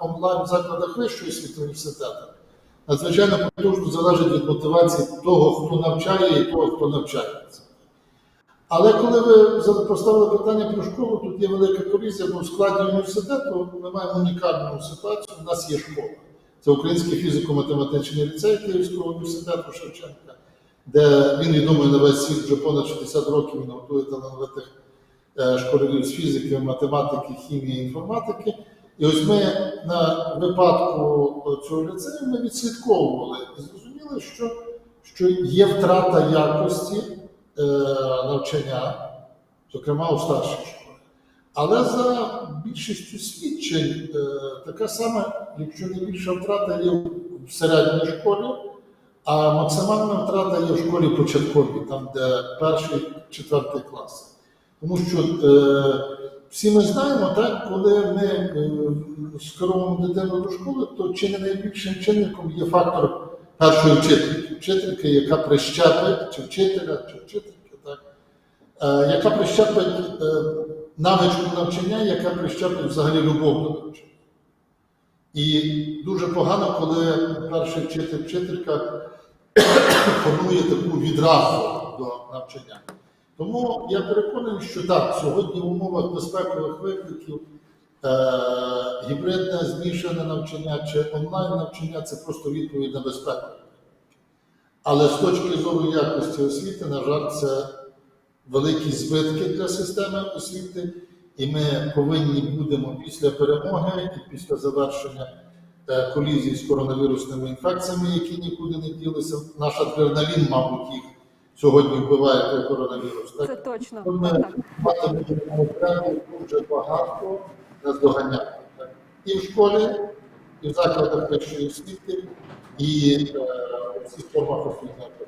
онлайн в закладах вищої освіти університету надзвичайно потужно залежить від мотивації того, хто навчає, і того, хто навчається. Але коли ви поставили питання про школу, тут є велика колізія, бо в складі університету ми маємо унікальну ситуацію. У нас є школа. Це Український фізико-математичний ліцей Київського університету Шевченка, де він відомий на весь світ вже понад 60 років, він готує талановитих е, школярів з фізики, математики, хімії, інформатики. І ось ми на випадку цього ліцею ми відслідковували і зрозуміли, що, що є втрата якості е, навчання, зокрема у старшій школі. Але за більшістю свідчень е, така сама, якщо не більша втрата є в середній школі, а максимальна втрата є в школі початковій, там, де перший, четвертий клас. Тому що е, всі ми знаємо, так, коли ми е, скеровуємо дитину до школи, то чи не найбільшим чинником є фактор першої вчительки. Вчительки, яка прищепить, чи вчителя, чи вчительки, так, е, яка прищепить е, навичку навчання, яка прищепить взагалі любов до навчання. І дуже погано, коли перший вчитель, вчителька формує таку відразу до навчання. Тому я переконаний, що так, сьогодні в умовах безпекових викликів е, гібридне змішане навчання чи онлайн навчання це просто відповідь на безпеку. Але з точки зору якості освіти, на жаль, це великі збитки для системи освіти, і ми повинні будемо після перемоги і після завершення е, колізії з коронавірусними інфекціями, які нікуди не ділися. Наш адреналін, мабуть, їх сьогодні вбиває той коронавірус. Це точно. Так. матимемо потребу дуже багато нас доганяти І в школі, і в закладах вищої освіти, і е, в системах освітнього процесу.